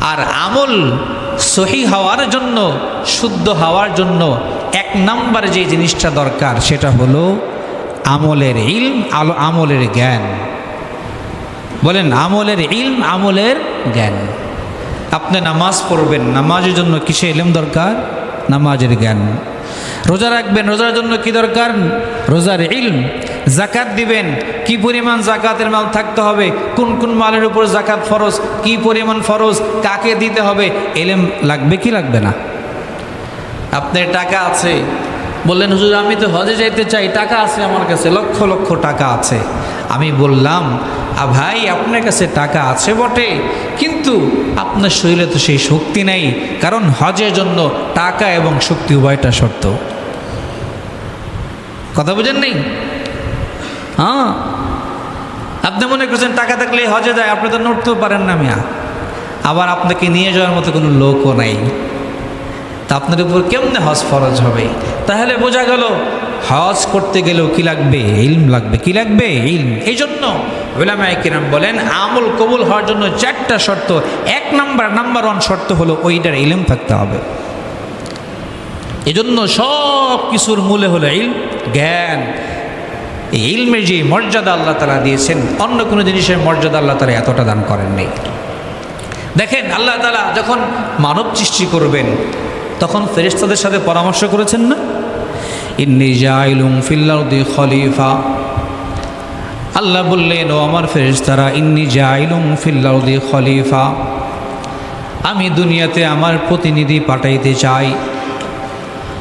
আর আমল সহি হওয়ার জন্য, শুদ্ধ হওয়ার জন্য এক নাম্বার যে জিনিসটা দরকার, সেটা হলো আমলের ইলম আলো আমলের জ্ঞান। বলেন, আমলের ইলম আমলের জ্ঞান। আপনি নামাজ পড়বেন, নামাজের জন্য কিসে এলেম দরকার? নামাজের জ্ঞান। রোজা রাখবেন, রোজার জন্য কি দরকার? রোজার ইলম। জাকাত দিবেন? কি পরিমাণ জাকাতের মাল থাকতে হবে? কোন কোন মালের উপর জাকাত ফরজ? কি পরিমাণ ফরজ? কাকে দিতে হবে? এলেম লাগবে কি লাগবে না? আপনার টাকা আছে। বললেন, হুজুর, আমি তো হজে যাইতে চাই। টাকা আছে আমার কাছে। লক্ষ লক্ষ টাকা আছে। আমি বললাম ভাই, আপনার কাছে টাকা আছে বটে। কিন্তু আপনার শরীরে তো সেই শক্তি নেই। কারণ হজের জন্য টাকা এবং শক্তি উভয়টা শর্ত। কথা বুঝেন নেই? হ্যাঁ? আপনি মনে করছেন টাকা থাকলে হজে যায়, আপনি তো নড়তেও পারেন না মিয়া। আবার আপনাকে নিয়ে যাওয়ার মতো কোনো লোকও নাই। তা আপনার উপর কেমনে হজ ফরজ হবে? তাহলে বোঝা গেল, হজ করতে গেলেও কি লাগবে? ইলম লাগবে। কি লাগবে? ইলম। এই জন্য কিরাম বলেন, আমল কবুল হওয়ার জন্য চারটা শর্ত। এক নাম্বার নাম্বার ওয়ান শর্ত হলো ওইটার ইলম থাকতে হবে। এজন্য সব কিছুর মূলে হলো ইলম, জ্ঞান। এই যে মর্যাদা আল্লাহ তালা দিয়েছেন, অন্য কোনো জিনিসের মর্যাদা আল্লাহ তালা এতটা দান করেননি দেখেন, আল্লাহ তালা যখন মানব সৃষ্টি করবেন, তখন ফেরেশতাদের সাথে পরামর্শ করেছেন না? ইন্নি জাইলুম খলিফা। আল্লাহ বললেন, ও আমার ফেরেশতারা, ইন্নি জাইলুম খলিফা। আমি দুনিয়াতে আমার প্রতিনিধি পাঠাইতে চাই।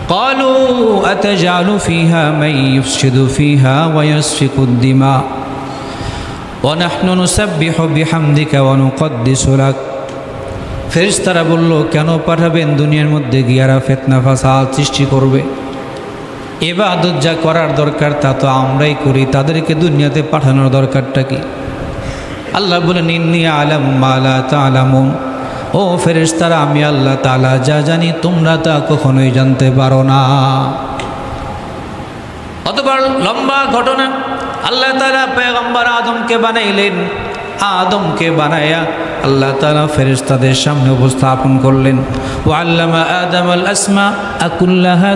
قالوا أتجعل فيها من يفسد فيها ويسفك الدماء ونحن نسبح بحمدك ونقدس لك ফেরেশতারা বলল কেন পাঠাবেন দুনিয়ার মধ্যে গিয়ারা ফেতনা ফাসাদ সৃষ্টি করবে এবাদত যা করার দরকার তা তো আমরাই করি তাদেরকে দুনিয়াতে পাঠানোর দরকারটা কি আল্লাহ বলেন ইন্নি আলাম মালা তালামুন ও ফেরেশতারা, আমি আল্লাহ তালা যা জানি তোমরা তা কখনোই জানতে পারো না। অতবার লম্বা ঘটনা, আল্লাহ তালা পেগম্বর আদমকে বানাইলেন। আদমকে বানায়া আল্লাহ তালা ফেরেশতাদের সামনে উপস্থাপন করলেন। ও আল্লামা আদম আল আসমা আকুল্লাহা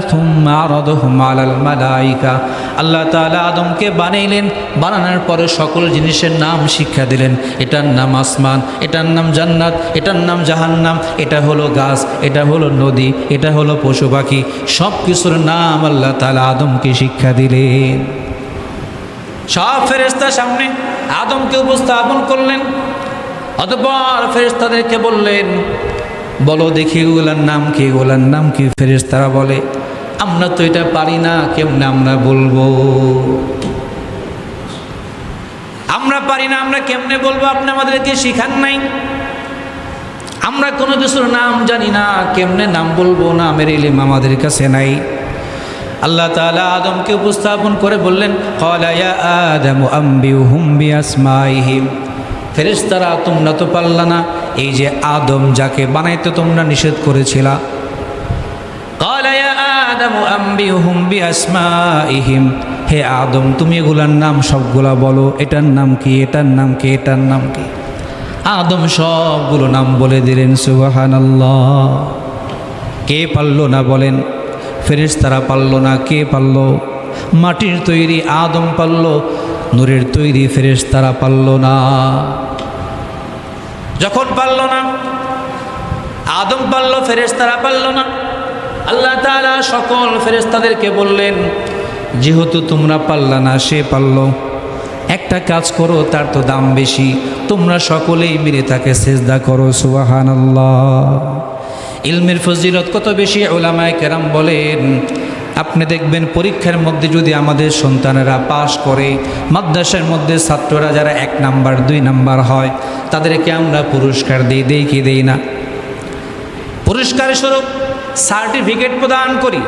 মালাইকা। আল্লাহ তালা আদমকে বানাইলেন, বানানোর পরে সকল জিনিসের নাম শিক্ষা দিলেন। এটার নাম আসমান, এটার নাম জান্নাত, এটার নাম জাহান্নাম, এটা হলো গাছ, এটা হলো নদী, এটা হলো পশু পাখি সব কিছুর নাম আল্লাহ তালা আদমকে শিক্ষা দিলেন। সব ফেরেস্তার সামনে আদমকে উপস্থাপন করলেন। অতপর ফেরেস্তাদেরকে বললেন, বলো দেখি এগুলার নাম কি, এগুলার নাম কি? ফেরেস্তারা বলে, আমরা তো এটা পারি না, কেমনে আমরা বলব? আমরা পারি না, আমরা কেমনে বলব? আপনি আমাদেরকে শিখান নাই। আমরা কোনো কিছুর নাম জানি না, কেমনে নাম বলব? না আমের ইলিম আমাদের কাছে নাই। আল্লাহ তাআলা আদমকে উপস্থাপন করে বললেন ফেরেশতারা, তোমরা তো পারলা না, এই যে আদম যাকে বানাইতে তোমরা নিষেধ করেছিলা। হে আদম, তুমি এগুলার নাম সবগুলা বলো, এটার নাম কি, এটার নাম কি, এটার নাম কি? আদম সবগুলো নাম বলে দিলেন, সুবহানাল্লাহ। কে পারল না বলেন? ফেরেশতারা পারল না, কে পারল? মাটির তৈরি আদম পারল, নূরের তৈরি ফেরেশতারা পারল না। যখন পারল না, আদম পারল, ফেরেশতারা পারল না। আল্লাহ তাআলা সকল ফেরেশতাদেরকে বললেন, যেহেতু তোমরা পারলা না, সে পারল। একটা কাজ করো, তার তো দাম বেশি। তোমরা সকলেই মিলে তাকে সেজদা করো, সুবহানাল্লাহ। ইলমের ফজিলত কত বেশি? ওলামায় কেরাম বলেন, আপনি দেখবেন পরীক্ষার মধ্যে যদি আমাদের সন্তানেরা পাশ করে, মাদ্রাসার মধ্যে ছাত্ররা যারা এক নাম্বার, দুই নাম্বার হয়, তাদেরকে আমরা পুরস্কার দিই, দেই কি দেই না? পুরস্কার স্বরূপ সার্টিফিকেট প্রদান করি।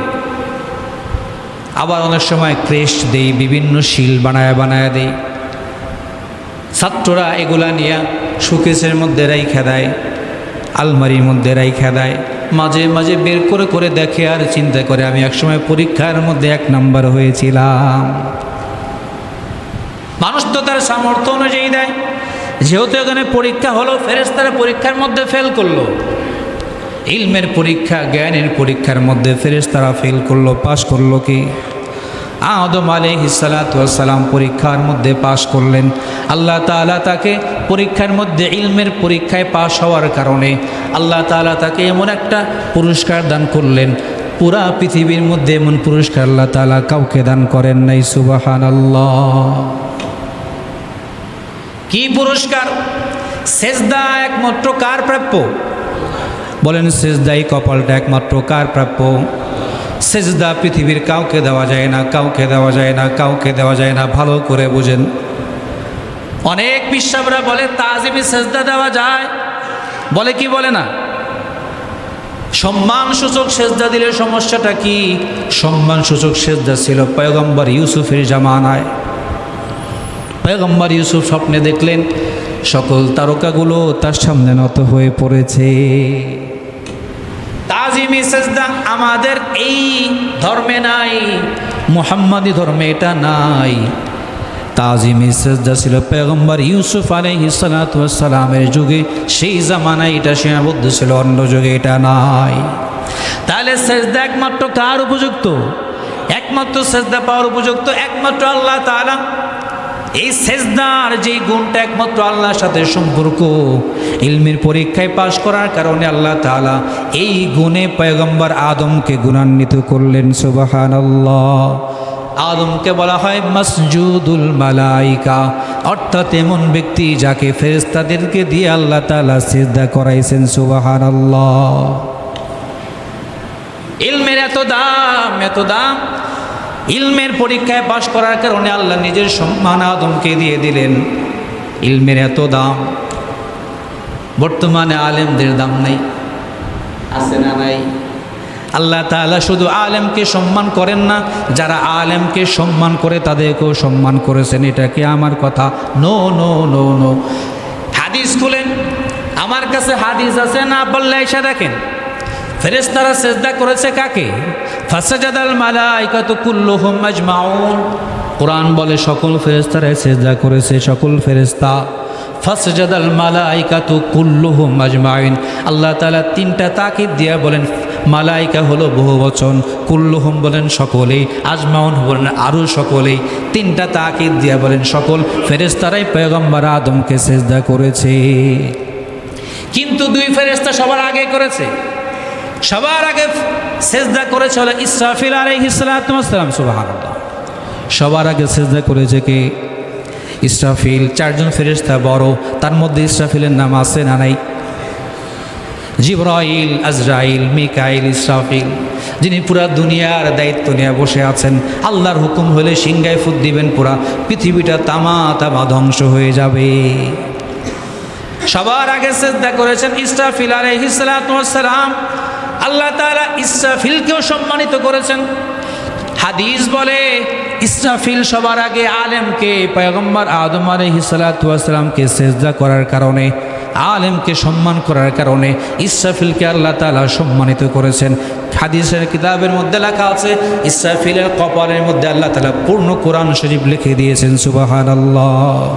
আবার অনেক সময় ক্রেস্ট দেই, বিভিন্ন শিল বানায় বানায় দেই। ছাত্ররা এগুলা নিয়ে সুকেশের মধ্যে রাইখা দেয়। আলমারির মধ্যে রাইখা দেয়। মাঝে মাঝে বের করে করে দেখে আর চিন্তা করে আমি একসময় পরীক্ষার মধ্যে এক নাম্বার হয়েছিলাম। মানুষ তো তার সামর্থ্য অনুযায়ী দেয়। যেহেতু এখানে পরীক্ষা হলো ফেরেস্তারা পরীক্ষার মধ্যে ফেল করল। ইলমের পরীক্ষা, জ্ঞানের পরীক্ষার মধ্যে ফেরেস্তারা ফেল করল পাশ করল কি? আদম আলহিসালাম পরীক্ষার মধ্যে পাশ করলেন। আল্লাহ তালা তাকে পরীক্ষার মধ্যে ইলমের পরীক্ষায় পাশ হওয়ার কারণে আল্লাহ তালা তাকে এমন একটা পুরস্কার দান করলেন। পুরা পৃথিবীর মধ্যে এমন পুরস্কার আল্লাহ তালা কাউকে দান করেন নাই সুবাহান আল্লাহ কি পুরস্কার? সেজদা একমাত্র কার প্রাপ্য? বলেন, সেজদাই কপালটা একমাত্র কার প্রাপ্য? সেজদা পৃথিবীর কাউকে দেওয়া যায় না, কাউকে দেওয়া যায় না, কাউকে দেওয়া যায় না। ভালো করে বুঝেন। অনেক বিশ্বাবরা বলে তাজিমি সেজদা দেওয়া যায়। বলে কি বলে না? সম্মান সূচক সেজদা দিলে সমস্যাটা কি? সম্মান সূচক সেজদা ছিল পয়গম্বর ইউসুফের জামানায়। পয়গম্বর ইউসুফ স্বপ্নে দেখলেন, সকল তারকাগুলো তার সামনে নত হয়ে পড়েছে। তাজিমি সেজদা আমাদের এই ধর্মে নাই, মুহাম্মাদি ধর্মে এটা নাই। তাজিমি সেজদা ছিল পেগম্বর ইউসুফ আলাইহি সালামের যুগে, সেই জামানায় এটা সীমাবদ্ধ ছিল, অন্য যুগে এটা নাই। তাহলে সেজদা একমাত্র কার উপযুক্ত? একমাত্র সেজদা পাওয়ার উপযুক্ত একমাত্র আল্লাহ তাআলা। এই সেজদার যে গুণটা একমাত্র আল্লাহর সাথে সম্পর্ক, ইলমের পরীক্ষায় পাশ করার কারণে আল্লাহ তাআলা এই গুণে পয়গম্বর আদমকে গুণান্বিত করলেন সুবাহান আল্লাহ আদমকে বলা হয় মসজুদুল মালাইকা, অর্থাৎ এমন ব্যক্তি যাকে ফেরেস্তাদেরকে দিয়ে আল্লাহ তাআলা সেজদা করাইছেন সুবাহান আল্লাহ ইলমের এত দাম এত দাম ইলমের পরীক্ষায় পাশ করার কারণে আল্লাহ নিজের সম্মান আদমকে দিয়ে দিলেন। ইলমের এত দাম বর্তমানে আলেমদের দাম নেই। আছে না নাই? আল্লাহ তাআলা শুধু আলেমকে সম্মান করেন না যারা আলেমকে সম্মান করে তাদেরকেও সম্মান করেছেন। এটা কি আমার কথা? নো নো নো নো হাদিস খুলেন। আমার কাছে হাদিস আছে না বললে এসে দেখেন। ফেরেস্তারা সেজদা করেছে কাকে? ফাসাজাদাল মালাইকাতু কুল্লুহুম আজমাউন কোরআন বলে সকল ফেরেস্তারা সেজদা করেছে, সকল ফেরেস্তা ফাসজাদাল মালাইকাতু কুল্লুহুম আজমাইন আল্লাহ তাআলা তিনটা তাকিদ দিয়ে বলেন, মালাইকা হলো বহু বচন, কুল্লুহুম বলেন সকলেই আজমাউন বলেন আরও সকলেই। তিনটা তাকিদ দিয়ে বলেন, সকল ফেরেস্তারাই পয়গম্বর আদমকে সেজদা করেছে। কিন্তু দুই ফেরেস্তা সবার আগে করেছে। সবার আগে সেজদা করেছে হলো ইসরাফিল আলাইহিসালাম সুবহানাল্লাহ। সবার আগে সেজদা করেছে কে? ইসরাফিল। চারজন ফেরেস্তা বড়, তার মধ্যে ইসরাফিলের নাম আছে না নাই? জিব্রাইল, আজরাইল, মিকাইল, ইসরাফিল, যিনি পুরা দুনিয়ার দায়িত্ব নিয়ে বসে আছেন। আল্লাহর হুকুম হলে সিংগায় ফুট দিবেন পুরা পৃথিবীটা তামা তামা ধ্বংস হয়ে যাবে। সবার আগে চেষ্টা করেছেন ইসরাফিল আলহিসাম আল্লাহ তাআলা ইসরাফিলকেও সম্মানিত করেছেন। হাদিস বলে, ইসরাফিল সবার আগে আলেমকে, পয়গম্বর আদম আলহিসালামকে সেজদা করার কারণে, আলেমকে সম্মান করার কারণে ইসরাফিলকে আল্লাহ তালা সম্মানিত করেছেন। হাদিসের কিতাবের মধ্যে লেখা আছে, ইসরাফিলের কপালের মধ্যে আল্লাহ তালা পূর্ণ কোরআন শরীফ লিখে দিয়েছেন সুবাহান আল্লাহ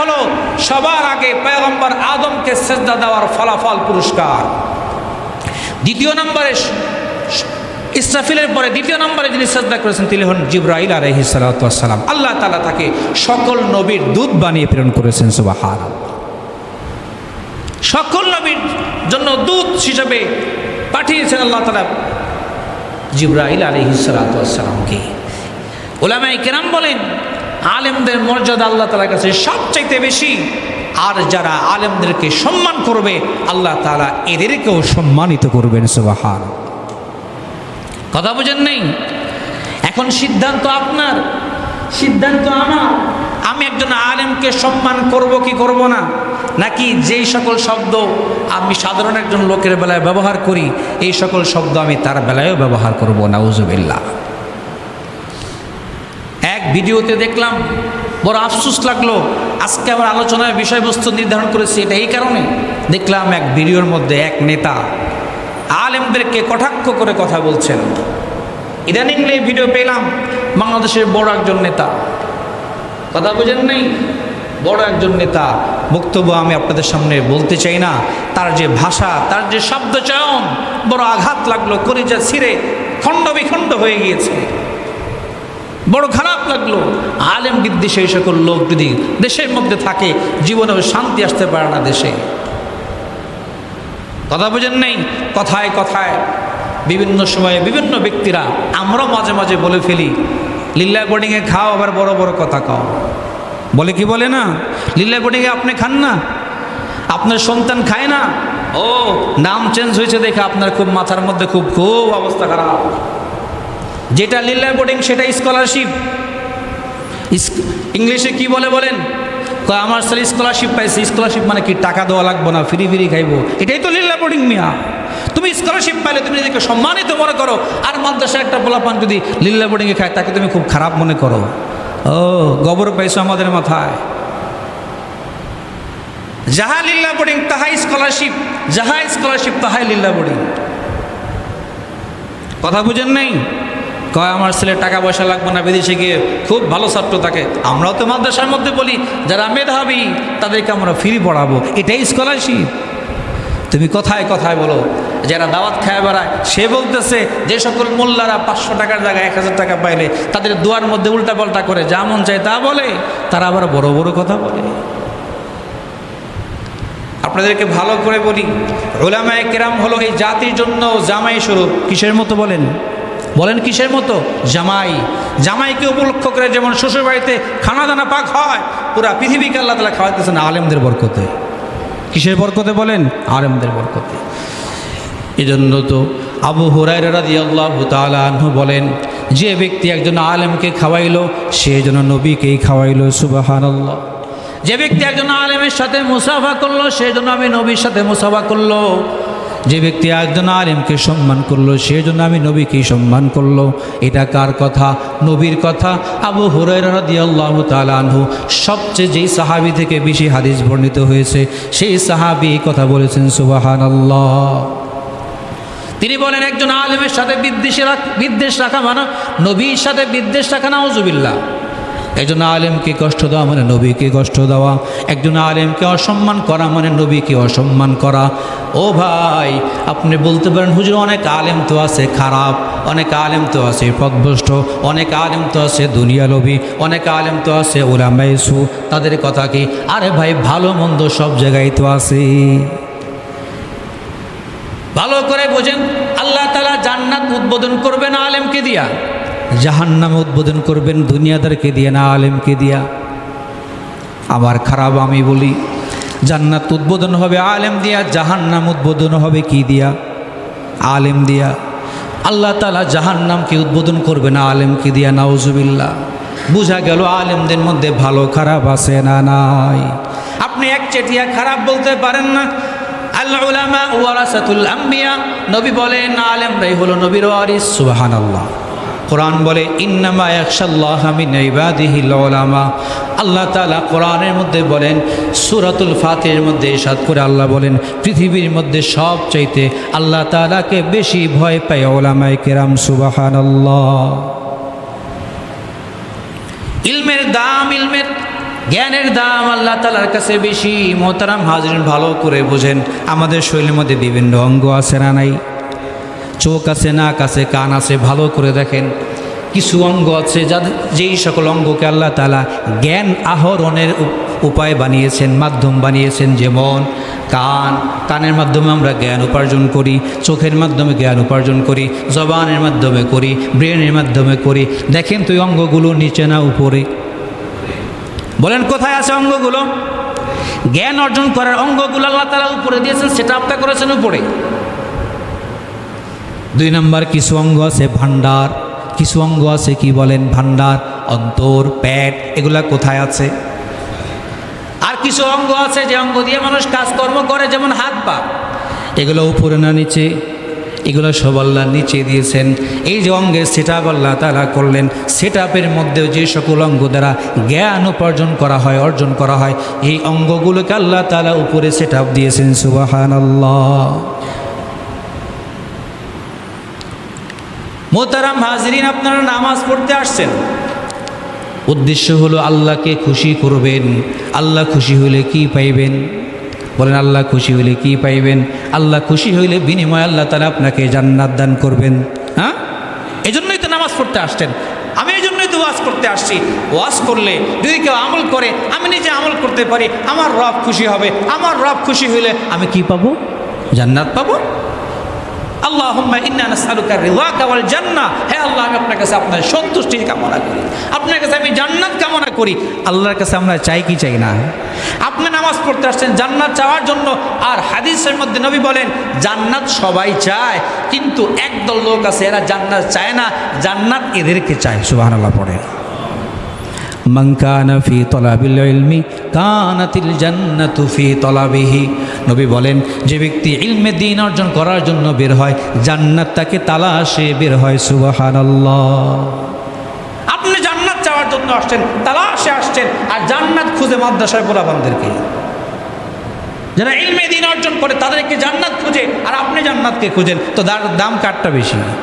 হলো, সবার আগে পয়গম্বর আদমকে সেজদা দেওয়ার ফলাফল পুরস্কার। দ্বিতীয় নম্বরে ইসরাফিলের পরে দ্বিতীয় নম্বরে যিনি সেজদা করেছেন, তিনি হন জিব্রাইল আলহি সালাম আল্লাহ তালা তাকে সকল নবীর দুধ বানিয়ে প্রেরণ করেছেন সুবাহার সকল নবীর জন্য দূত হিসাবে পাঠিয়েছেন আল্লাহ তালা জিব্রাইল আলহি সালামকে ওলামাই কেরাম বলেন আলেমদের মর্যাদা আল্লাহ তালার কাছে সবচাইতে বেশি। আর যারা আলেমদেরকে সম্মান করবে, আল্লাহ তালা এদেরকেও সম্মানিত করবেন সুবাহার কথা বুঝেন নেই? এখন সিদ্ধান্ত আপনার, সিদ্ধান্ত আমার। আমি একজন আলেমকে সম্মান করব কি করব না? নাকি যেই সকল শব্দ আমি সাধারণ একজন লোকের বেলায় ব্যবহার করি, এই সকল শব্দ আমি তার বেলায়ও ব্যবহার করব না উজুবিল্লা ভিডিওতে দেখলাম, বড় আফসুস লাগল। আজকে আমার আলোচনার বিষয়বস্তু নির্ধারণ করেছি, এটা এই কারণে। দেখলাম এক ভিডিওর মধ্যে এক নেতা আলেমদেরকে কটাক্ষ করে কথা বলছেন। ইদানিং এই ভিডিও পেলাম, বাংলাদেশের বড় একজন নেতা। কথা বুঝেন নেই? বড় একজন নেতা। বক্তব্য আমি আপনাদের সামনে বলতে চাই না। তার যে ভাষা, তার যে শব্দ চয়ন বড় আঘাত লাগল, কলিজা ছিঁড়ে খণ্ড বিখণ্ড হয়ে গিয়েছে। বড় খারাপ লাগল। আলেম বিদ্বেষে এই সকল লোক যদি দেশের মধ্যে থাকে, জীবনেও শান্তি আসতে পারে না দেশে। কথা বোঝেন নেই? কথায় কথায় বিভিন্ন সময়ে বিভিন্ন ব্যক্তিরা, আমরাও মাঝে মাঝে বলে ফেলি লিল্লা বোর্ডিংয়ে খাও, আবার বড় বড় কথা খাও বলে কি বলে না? লিল্লা বোর্ডিংয়ে আপনি খান না? আপনার সন্তান খায় না? ও, নাম চেঞ্জ হয়েছে দেখে আপনার খুব মাথার মধ্যে খুব খুব অবস্থা খারাপ। যেটা লিল্লা বোর্ডিং, সেটা স্কলারশিপ ইংলিশে কি বলে বলেন? আমার ছেলে স্কলারশিপ পাইছে। স্কলারশিপ মানে কি? টাকা দেওয়া লাগবো না ফ্রি ফ্রি খাইবো। এটাই তো লিল্লা বোর্ডিং মিয়া। তুমি স্কলারশিপ পাইলে তুমি নিজেকে সম্মানিত মনে করো। আর মাদ্রাসার একটা পোলাপান যদি লিল্লা বোর্ডিংয়ে খায়, তাকে তুমি খুব খারাপ মনে করো। ও, গবর পাইছো আমাদের মাথায়। যাহা লিল্লা বোর্ডিং, তাহাই স্কলারশিপ যাহা স্কলারশিপ তাহাই লিল্লা বোর্ডিং। কথা বুঝেন নাই? কয়, আমার ছেলে টাকা পয়সা লাগবে না বিদেশে গিয়ে? খুব ভালো ছাত্র থাকে আমরাও তো মাদ্রাসার মধ্যে বলি, যারা মেধাবী, তাদেরকে আমরা ফ্রি পড়াবো। এটাই স্কলারশিপ তুমি কথায় কথায় বলো, যারা দাওয়াত খায় বেড়ায়, সে বলতেছে, যে সকল মোল্লারা পাঁচশো টাকার জায়গায় এক হাজার টাকা পাইলে, তাদের দুয়ার মধ্যে উল্টা পাল্টা করে যা মন চায় তা বলে, তারা আবার বড় বড় কথা বলে। আপনাদেরকে ভালো করে বলি, ওলামায় কেরাম হলো এই জাতির জন্য জামাই স্বরূপ, কিসের মতো বলেন? বলেন কিসের মতো? জামাই। জামাইকে উপলক্ষ করে যেমন শ্বশুর বাড়িতে খানা দানা পাক হয়, পুরা পৃথিবীকে আল্লাহ তালা খাওয়াইতেছেন আলেমদের বরকতে। কিসের বরকতে বলেন? আলেমদের বরকতে। এজন্য তো আবু হুরাই রাদি আল্লাহ তালু বলেন, যে ব্যক্তি একজন আলেমকে খাওয়াইলো, সে যেন নবীকেই খাওয়াইলো সুবাহান আল্লাহ যে ব্যক্তি একজন আলেমের সাথে মুসাফা করল, সে জন্য আমি নবীর সাথে মুসাফা করল। যে ব্যক্তি একজন আলেমকে সম্মান করল সে জন্য আমি নবীকেই সম্মান করল। এটা কার কথা? নবীর কথা। আবু হুরাইরাদি আল্লাহ তালানহু সবচেয়ে যেই সাহাবি থেকে বেশি হাদিস বর্ণিত হয়েছে, সেই সাহাবি কথা বলেছেন সুবাহান আল্লাহ তিনি বলেন, একজন আলেমের সাথে বিদ্বেষে বিদ্বেষ রাখা মানে নবীর সাথে বিদ্বেষ রাখা না ওজুবিল্লা একজন আলেমকে কষ্ট দেওয়া মানে নবীকে কষ্ট দেওয়া। একজন আলেমকে অসম্মান করা মানে নবীকে অসম্মান করা। ও ভাই, আপনি বলতে পারেন, হুজুর, অনেক আলেম তো আছে খারাপ, অনেক আলেম তো আছে পদভ্রষ্ট, অনেক আলেম তো আছে দুনিয়া লোভী অনেক আলেম তো আছে ওলামাইসু তাদের কথা কি? আরে ভাই, ভালো মন্দ সব জায়গায় তো আছে। ভালো করে বোঝেন, আল্লাহ তালা জান্নাত উদ্বোধন করবেন আলেমকে দিয়া। জাহান্নাম উদ্বোধন করবেন দুনিয়াদারকে দিয়া না আলেমকে দিয়া। আমার খারাপ আমি বলি, জান্নাত উদ্বোধন হবে আলেম দিয়া, জাহান্নাম উদ্বোধন হবে কি দিয়া? আলেম দিয়া। আল্লাহ তালা জাহান্নামকে উদ্বোধন করবে না আলেমকে দিয়া নাউজুবিল্লা বুঝা গেল আলেমদের মধ্যে ভালো খারাপ আছে না নাই। আপনি এক চেটিয়া খারাপ বলতে পারেন না। আল্লাহ নবী বলেন, আলেমরাই হলো নবীর ওয়ারিস, সুবহানাল্লাহ। কোরআন বলে, ইন্নামা একশাল্লাহ মিন ইবাদিহিল উলামা আল্লাহ তালা কোরআনের মধ্যে বলেন, সুরাতুল ফাতের মধ্যে ইরশাদ করে আল্লাহ বলেন, পৃথিবীর মধ্যে সব চাইতে আল্লাহ তালাকে বেশি ভয় পায় ওলামায়ে কেরাম সুবাহান আল্লাহ ইলমের দাম, ইলমের জ্ঞানের দাম আল্লাহ তালার কাছে বেশি। মোহতারাম হাজরিন ভালো করে বোঝেন, আমাদের শরীরের মধ্যে বিভিন্ন অঙ্গ আছে না নাই? চোখ আছে, নাক আছে, কান আছে, ভালো করে দেখেন। কিছু অঙ্গ আছে যাদের, যেই সকল অঙ্গকে আল্লাহ তালা জ্ঞান আহরণের উপায় বানিয়েছেন, মাধ্যম বানিয়েছেন, যেমন কান। কানের মাধ্যমে আমরা জ্ঞান উপার্জন করি, চোখের মাধ্যমে জ্ঞান উপার্জন করি, জবানের মাধ্যমে করি, ব্রেনের মাধ্যমে করি। দেখেন তো এই অঙ্গগুলো নিচে না উপরে। বলেন, কোথায় আছে অঙ্গগুলো? জ্ঞান অর্জন করার অঙ্গগুলো আল্লাহ তালা উপরে দিয়েছেন, সেটা আপটা করেছেন উপরে। দুই নম্বর, কিছু অঙ্গ আছে ভান্ডার কিছু অঙ্গ আছে কি বলেন ভান্ডার অন্তর, পেট, এগুলা কোথায় আছে? আর কিছু অঙ্গ আছে যে অঙ্গ দিয়ে মানুষ কাজকর্ম করে, যেমন হাত পা। এগুলো উপরে না নিচে? এগুলো সব আল্লাহ নিচে দিয়েছেন। এই যে অঙ্গের সেট আল্লাহ তালা করলেন সেট মধ্যেও যে সকল অঙ্গ দ্বারা জ্ঞান উপার্জন করা হয়, অর্জন করা হয়, এই অঙ্গগুলোকে আল্লাহ তালা উপরে সেট দিয়েছেন সুবাহান আল্লাহ মোতারাম হাজরিন, আপনারা নামাজ পড়তে আসছেন। উদ্দেশ্য হলো আল্লাহকে খুশি করবেন। আল্লাহ খুশি হলে কি পাইবেন? বলেন, আল্লাহ খুশি হলে কি পাইবেন? আল্লাহ খুশি হইলে বিনিময় আল্লাহ তালা আপনাকে জান্নাত দান করবেন। হ্যাঁ? এই জন্যই তো নামাজ পড়তে আসছেন। আমি এই জন্যই তো ওয়াজ করতে আসছি। ওয়াজ করলে যদি কেউ আমল করে, আমি নিজে আমল করতে পারি। আমার রব খুশি হবে। আমার রব খুশি হইলে আমি কি পাবো? জান্নাত পাবো? রিদাকা ওয়াল জান্নাহ হে আল্লাহ, আমি আপনার কাছে আপনার সন্তুষ্টি কামনা করি। আপনার কাছে আমি জান্নাত কামনা করি। আল্লাহর কাছে আমরা চাই কি চাই না? আপনি নামাজ পড়তে আসছেন, জান্নাত চাওয়ার জন্য, আর হাদিসের মধ্যে নবী বলেন, জান্নাত সবাই চায়, কিন্তু একদল লোক আছে, এরা জান্নাত চায় না। জান্নাত এদেরকে চায়, সুবহানাল্লাহ, পড়ে। মঙ্কানা ফি তলাবিল ইলমি, কানাতিল জান্নাতু ফি তলাবিহি। নবী বলেন, যে ব্যক্তি ইলমে দিন অর্জন করার জন্য বের হয়, জান্নাত তাকে তালাশে বের হয়, সুবহানাল্লাহ। আপনি জান্নাত চাওয়ার জন্য আসছেন, তালাশে আসছেন, আর জান্নাত খুঁজে মাদ্রাসায় পোলাবানদেরকে যারা ইলমে দিন অর্জন করে, তাদেরকে জান্নাত খুঁজে, আর আপনি জান্নাতকে খুঁজেন, তো তার দাম কাটটা বেশি। নয়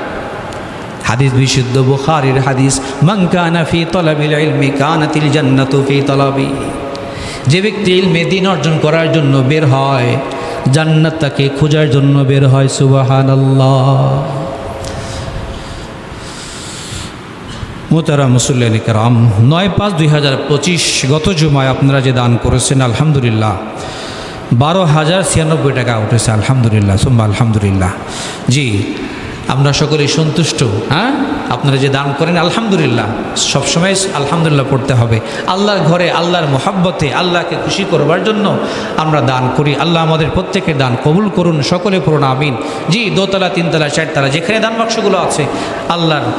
হাদিস বিশুদ্ধ বুখারীর হাদিস, মান কানা ফি তলাবিল ইলমি কানাতিল জান্নাতু ফি তলাবি। যে ব্যক্তি ইলমে দিন অর্জন করার জন্য বের হয়, জান্নাত তাকে খোঁজার জন্য বের হয়, সুবহানাল্লাহ। মোতারা মুসল্লান কারাম, নয় পাঁচ দুই হাজার পঁচিশ গত জুমায় আপনারা যে দান করেছেন, আলহামদুলিল্লাহ। বারো হাজার ছিয়ানব্বই টাকা উঠেছে, আলহামদুলিল্লাহ, সুম্মা আলহামদুলিল্লাহ। জি আমরা সকলেই সন্তুষ্ট হ্যাঁ? আপনারা যে দান করেন, আলহামদুলিল্লাহ। সবসময় আলহামদুলিল্লাহ পড়তে হবে। আল্লাহর ঘরে, আল্লাহর মোহাব্বতে আল্লাহকে খুশি করবার জন্য আমরা দান করি। আল্লাহ আমাদের প্রত্যেকের দান কবুল করুন, সকলে পড়ুন, আমিন। জি, দোতলা, তিনতলা, চারতলা, যেখানে দান বাক্সগুলো আছে, আল্লাহর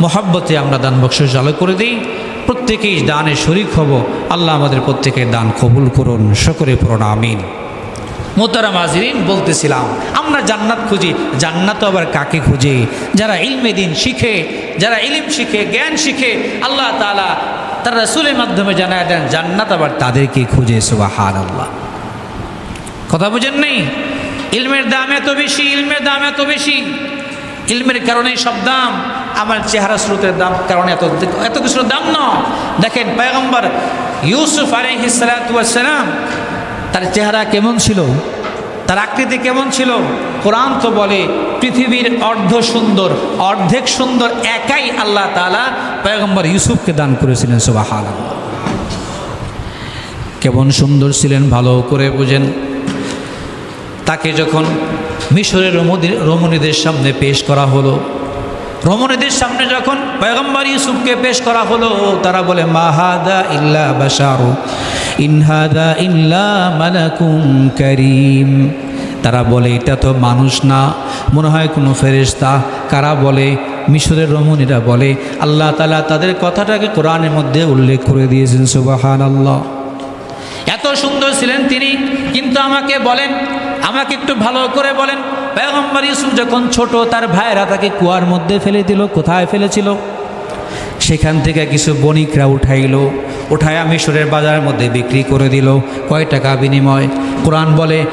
মোহাব্বতে আমরা দান বাক্স চালু করে দিই। প্রত্যেকেই দানে শরিক হব। আল্লাহ আমাদের প্রত্যেকের দান কবুল করুন, সকলে পড়ুন, আমিন। মোতারাম আজিরিন বলতেছিলাম, আমরা জান্নাত খুঁজি, জান্নাত আবার কাকে খুঁজে? যারা ইলমে দিন শিখে, যারা ইলিম শিখে, জ্ঞান শিখে, আল্লাহ তালা তারা রসুলের মাধ্যমে জানায় দেন, জান্নাত আবার তাদেরকে খুঁজে সুবাহান আল্লাহ কথা বুঝেন নেই? ইলমের দাম এত বেশি, ইলমের দাম এত বেশি। ইলমের কারণে সব দাম, আমার চেহারা স্রোতের দাম কারণে এত এত কিছুর দাম নয়। দেখেন, পয়গম্বর ইউসুফ আলহিসালাম তার চেহারা কেমন ছিল? তার আকৃতি কেমন ছিল? কোরআন তো বলে, পৃথিবীর অর্ধ সুন্দর, অর্ধেক সুন্দর, একাই আল্লাহ তালা পয়গম্বর ইউসুফকে দান করেছিলেন সুবাহাল কেমন সুন্দর ছিলেন, ভালো করে বুঝেন। তাকে যখন মিশরের রমণী- রমণীদের সামনে পেশ করা হলো, রমণীদের সামনে যখন পয়গম্বর ইউসুফকে পেশ করা হলো, তারা বলে মাহাদা ইল্লা বাশারু। ইনহাদা ইল্লা মালাকুম করিম। তারা বলে, এটা তো মানুষ না। মনে হয় কোনো ফেরেশতা, কারা বলে? মিশরের রমণীরা বলে, আল্লাহ তালা তাদের কথাটাকে কোরআনের মধ্যে উল্লেখ করে দিয়েছেন সুবাহান আল্লাহ এত সুন্দর ছিলেন তিনি, কিন্তু আমাকে বলেন, আমাকে একটু ভালো করে বলেন। পেগম্বর ইউসুফ যখন ছোট, তার ভাইয়েরা তাকে কুয়ার মধ্যে ফেলে দিল, কোথায় ফেলেছিল? সেখান থেকে কিছু বণিকরা উঠাইল উঠায় মিশরের বাজারের মধ্যে বিক্রি করে দিল। কয় টাকা বিনিময়? কোরআন বলে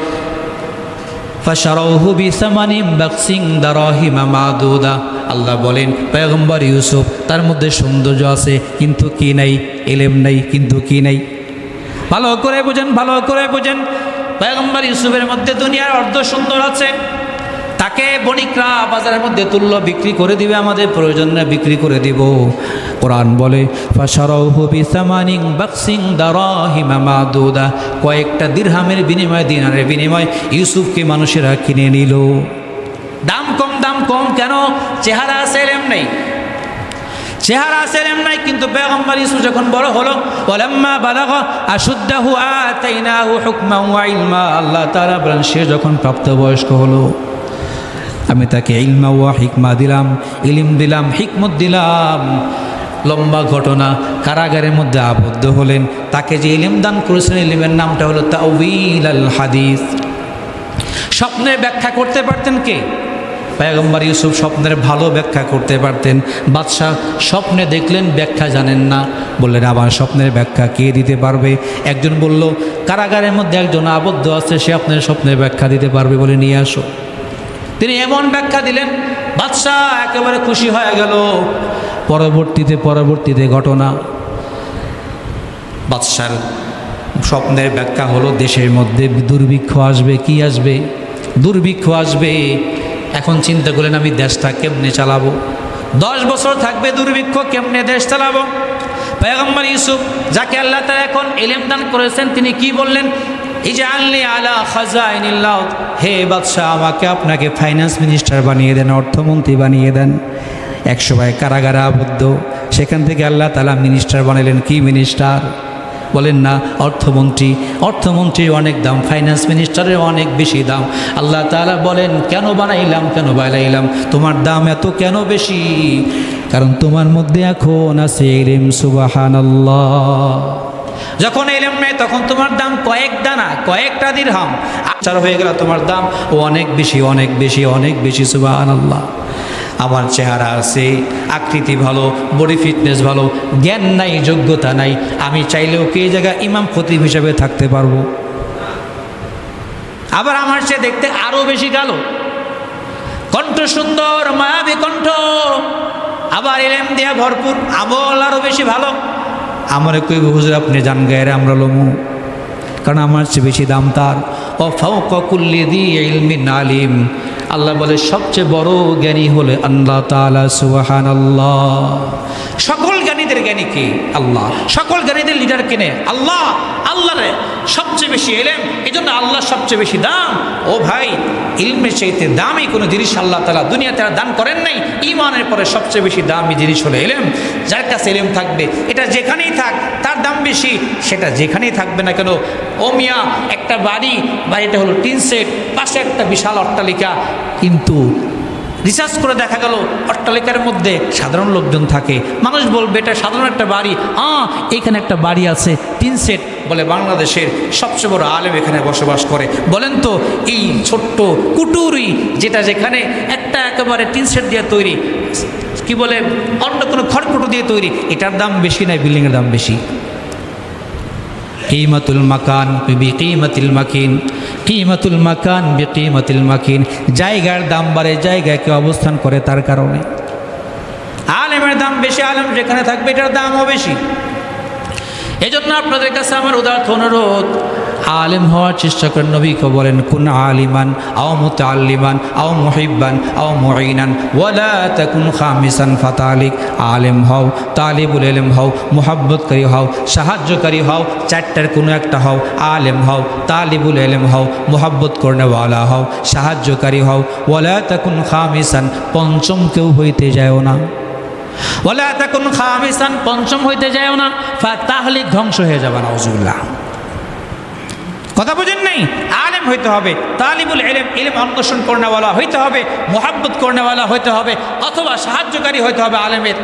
আল্লাহ বলেন, পয়গম্বর ইউসুফ, তার মধ্যে সৌন্দর্য আছে, কিন্তু কি নাই? এলেম নাই, কিন্তু কি নাই? ভালো করে বুঝেন, ভালো করে বুঝেন। পয়গম্বর ইউসুফের মধ্যে দুনিয়ার অর্ধ সুন্দর আছে। তাকে বণিকরা বাজারের মধ্যে তুল্য বিক্রি করে দিবে, আমাদের প্রয়োজনে বিক্রি করে দিব। কোরআন বলে কয়েকটা দিরহামের বিনিময়, দিনারের বিনিময় ইউসুফকে মানুষেরা কিনে নিল। দাম কম দাম কম, কেন? চেহারা আছে, এলেম নেই। চেহারা আছে, এলেম নাই, কিন্তু পেগম্বর ইসু যখন বড় হলো, ওয়ালাম্মা বালাগা আশুদ্দাহু আতাইনাহু হুকমান ওয়া ইলমা। আল্লাহ তাআলা বলেন, সে যখন প্রাপ্তবয়স্ক হলো আমি তাকে ইলমা ওয়া হিকমা দিলাম, ইলিম দিলাম, হিকমত দিলাম। লম্বা ঘটনা, কারাগারের মধ্যে আবদ্ধ হলেন। তাকে যে ইলিম দান করেছেন, ইলিমের নামটা হলো তাউইল আল হাদিস। স্বপ্নের ব্যাখ্যা করতে পারতেন কে? পেগম্বর ইউসুফ স্বপ্নের ভালো ব্যাখ্যা করতে পারতেন। বাদশাহ স্বপ্নে দেখলেন, ব্যাখ্যা জানেন না। বললেন আবার স্বপ্নের ব্যাখ্যা কে দিতে পারবে? একজন বলল, কারাগারের মধ্যে একজন আবদ্ধ আছে, সে আপনার স্বপ্নের ব্যাখ্যা দিতে পারবে বলে নিয়ে আসো। তিনি এমন ব্যাখ্যা দিলেন, বাদশাহ একেবারে খুশি হয়ে গেল। পরবর্তীতে পরবর্তীতে ঘটনা, বাদশার স্বপ্নের ব্যাখ্যা হলো, দেশের মধ্যে দুর্ভিক্ষ আসবে, কি আসবে? দুর্ভিক্ষ আসবে। এখন চিন্তা করলেন, আমি দেশটা কেমনে চালাবো? দশ বছর থাকবে দুর্ভিক্ষ, কেমনে দেশ চালাবো? পেগম্বর ইউসুফ, যাকে আল্লাহ তারা এখন এলেম দান করেছেন, তিনি কি বললেন? আল্লি আলা খাজাইনিল্লাহ। হে বাদশাহ, আমাকে আপনাকে ফাইন্যান্স মিনিস্টার বানিয়ে দেন, অর্থমন্ত্রী বানিয়ে দেন। একশো ভাই কারাগারে আবদ্ধ। সেখান থেকে আল্লাহ তালা মিনিস্টার বানালেন কি মিনিস্টার বলেন না, অর্থমন্ত্রী। অর্থমন্ত্রীর অনেক দাম ফাইন্যান্স মিনিস্টারের অনেক বেশি দাম। আল্লাহ তাআলা বলেন, কেন বানাইলাম কেন বানাইলাম? তোমার দাম এত কেন বেশি? কারণ তোমার মধ্যে এখন আছে এলিম সুবাহান যখন এলেম নেয় তখন তোমার দাম কয়েক দানা, কয়েকটা দিরহাম। আচার হয়ে গেল তোমার দাম অনেক বেশি অনেক বেশি অনেক বেশি সুবাহান আল্লাহ আমার চেহারা আছে, আকৃতি ভালো বডি ফিটনেস ভালো, জ্ঞান নাই, যোগ্যতা নাই। আমি চাইলেও কে জায়গায় ইমাম খতিব হিসেবে থাকতে পারব? আবার আমার সে দেখতে আরও বেশি কালো। কণ্ঠ সুন্দর, মায়াবী কণ্ঠ। আবার এলেম দেয়া ভরপুর, আমল আরও বেশি ভালো। আমার কই হুজুর, আপনি জান গায়ে আমরা লমু। কারণ আমার চেয়ে বেশি দাম তার। ও ফাউকুল্লি দি ইলমিন আল্লাহ বলে, সবচেয়ে বড় জ্ঞানী হলে আল্লাহ তালা সুবাহান আল্লাহ সকল জ্ঞানীদের জ্ঞানী কে? আল্লাহ। সকল জ্ঞানীদের লিডার কেনে আল্লাহ আল্লাহ। রে সবচেয়ে বেশি এলেম। এই জন্য আল্লাহ সবচেয়ে বেশি দাম। ও ভাই, ইলমের চাইতে দামি কোনো জিনিস আল্লাহ তালা দুনিয়া তারা দান করেন নাই। ইমানের পরে সবচেয়ে বেশি দামি জিনিস হলো এলেম। যার কাছে এলেম থাকবে, এটা যেখানেই থাক, তার দাম বেশি, সেটা যেখানেই থাকবে না কেন? ও মিয়া, একটা বাড়ি বা এটা হলো টিন সেট, পাশে একটা বিশাল অট্টালিকা। কিন্তু রিসার্চ করে দেখা গেল, অট্টালিকার মধ্যে সাধারণ লোকজন থাকে। মানুষ বলবে, এটা সাধারণ একটা বাড়ি। আহ, এখানে একটা বাড়ি আছে, তিন সেট, বলে বাংলাদেশের সবচেয়ে বড় আলেম এখানে বসবাস করে। বলেন তো, এই ছোট্ট কুটুরি যেটা যেখানে একটা একেবারে তিন সেট দিয়ে তৈরি, কি বলে, অন্য কোনো খড়কুটো দিয়ে তৈরি, এটার দাম বেশি নয় বিল্ডিংয়ের দাম বেশি। কিমাতুল মাকান বি কিমাতিল মাকিন। কিমাতুল মাকান বি কিমাতুল মাকিন। জায়গার দাম বাড়ে জায়গায় কেউ অবস্থান করে তার কারণে। আলেমের দাম বেশি, আলেম যেখানে থাকবে এটার দামও বেশি। এজন্য আপনাদের কাছে আমার উদার্থ অনুরোধ আলেম হওয়ার চেষ্টা করেন। নবীকে বলেন, কোন আলিমান, আও মুতাল্লিমান আও মুহিব্বান, আও মুঈনান, ওয়ালা তাকুন খামিসান ফাতালিক। আলেম হও, তালিবুল এলেম হও, মোহাব্বতকারী হও, সাহায্যকারী হও, চারটার কোনো একটা হও, আলেম হও, তালিবুল এলেম হও, মোহাব্বত করনেওয়ালা হও, সাহায্যকারী হও, ওয়ালা তাকুন খামিসান, পঞ্চম কেউ হইতে যায়ও না। ওলা তখন খামিসান, পঞ্চম হইতে যায় না। তাহলে ধ্বংস হয়ে যাবে না কথা বুঝেন নাই? আলেম হইতে হবে, তালিবুল এলেম এলেম অন্বেষণ করনেওয়ালা হইতে হবে, মোহাব্বত করনেওয়ালা হইতে হবে, অথবা সাহায্যকারী হইতে হবে আলেমের।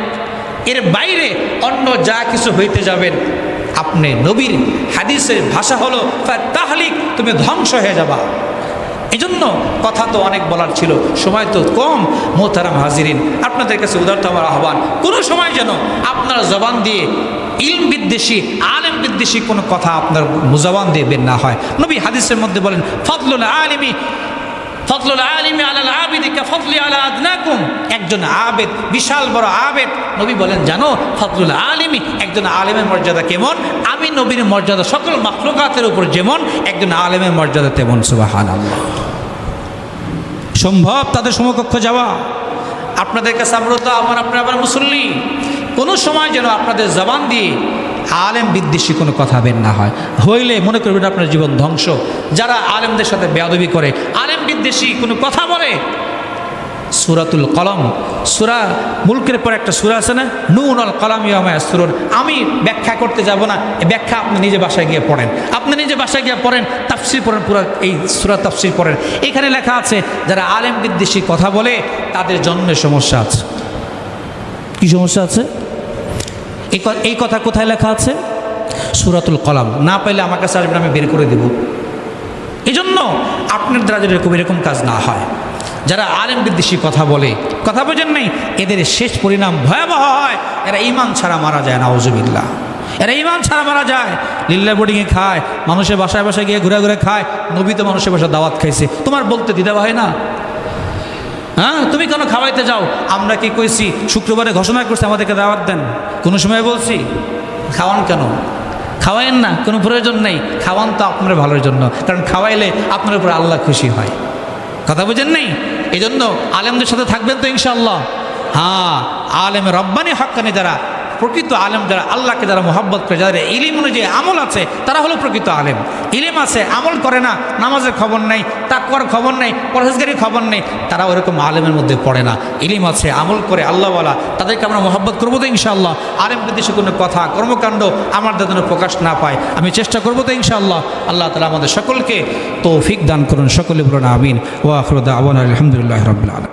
এর বাইরে অন্য যা কিছু হইতে যাবেন, আপনি নবীর হাদিসের ভাষা হলো তাহলে তুমি ধ্বংস হয়ে যাবা। এজন্য কথা তো অনেক বলার ছিল, সময় তো কম, মোহতারাম হাজিরিন। আপনাদের কাছে উদার্ত আমার আহ্বান, কোনো সময় যেন আপনার জবান দিয়ে ইলম বিদ্বেষী, আলেম বিদ্বেষী কোনো কথা আপনার জবান দিয়ে বের না হয়। নবী হাদিসের মধ্যে বলেন ফজলুল আলিমি ফজলুল আলিমি আলাল আবিদিকা ফজলি আলা আদনাকুম। একজন আবেদ, বিশাল বড় আবেদ। নবী বলেন, জানো, ফজলুল আলিমি একজন আলেমের মর্যাদা কেমন? আমি নবীর মর্যাদা সকল মাখলুকাতের উপর যেমন, একজন আলেমের মর্যাদা তেমন। সুবাহান আল্লাহ সম্ভব তাদের সমকক্ষ যাওয়া? আপনাদের কাছে আমরা আমার, আপনার আবার মুসল্লি। কোনো সময় যেন আপনাদের জবান দিয়ে আলেম বিদ্বেষী কোনো কথা বের না হয়। হইলে মনে করবেন আপনার জীবন ধ্বংস। যারা আলেমদের সাথে বেয়াদবি করে, আলেম বিদ্বেষী কোনো কথা বলে। সুরাতুল কলম, সুরা মুলকের পর একটা সুরা আছে না? নুন আল কলাম সুরন আমি ব্যাখ্যা করতে যাব না ব্যাখ্যা আপনি নিজে বাসায় গিয়ে পড়েন। আপনি নিজে বাসায় গিয়ে পড়েন, তাফসির পড়েন, পুরো এই সুরা তাফসির পড়েন। এখানে লেখা আছে, যারা আলেম বিদ্বেষী কথা বলে, তাদের জন্মের সমস্যা আছে। কি সমস্যা আছে? এই কথা কোথায় লেখা আছে? সুরাতুল কলাম। না পাইলে আমার কাছে আসবেন আমি বের করে দেব। এই জন্য আপনার দ্বারা এরকম এরকম কাজ না হয়, যারা আলেম বিদ্বেষী কথা বলে, কথা বোঝেন নাই, এদের শেষ পরিণাম ভয়াবহ হয়। এরা ইমান ছাড়া মারা যায় না ওজুবিল্লা এরা ইমান ছাড়া মারা যায়। লিল্লা বোর্ডিংয়ে খায়, মানুষের বাসায় বাসায় গিয়ে ঘুরে ঘুরে খায়। নবী তো মানুষের বাসায় দাওয়াত খাইছে। তোমার বলতে দিদা হয় না? হ্যাঁ তুমি কেন খাওয়াইতে যাও? আমরা কি কইছি, শুক্রবারে ঘোষণা করছি, আমাদেরকে দাওয়াত দেন। কোনো সময় বলছি, খাওয়ান কেন? খাওয়াইন না, কোনো প্রয়োজন নেই। খাওয়ান তো আপনার ভালোর জন্য, কারণ খাওয়াইলে আপনার উপর আল্লাহ খুশি হয়। কথা বুঝেন নেই? এই জন্য আলেমদের সাথে থাকবেন তো ইনশাল্লাহ হ্যাঁ আলেম রব্বানি হকানি যারা প্রকৃত আলেম যারা আল্লাহকে যারা মোহাব্বত করে, যাদের ইলিম অনুযায়ী আমল আছে, তারা হলো প্রকৃত আলেম। ইলিম আছে, আমল করে না, নামাজের খবর নেই তাকুয়ার খবর নেই, পরহেজগারির খবর নেই, তারা ওরকম আলেমের মধ্যে পড়ে না। ইলিম আছে, আমল করে আল্লাহওয়ালা, তাদেরকে আমরা মোহাব্বত করব তো ইনশাআল্লাহ। আলেম বিদেশে কোনো কথা, কর্মকাণ্ড আমার যেন প্রকাশ না পায়, আমি চেষ্টা করব তো ইনশাআল্লাহ। আল্লাহ তালা আমাদের সকলকে তৌফিক দান করুন, সকলে বলুন আমিন। ওয়াখরুদ্দা আবান আলহামদুলিল্লাহ রবিল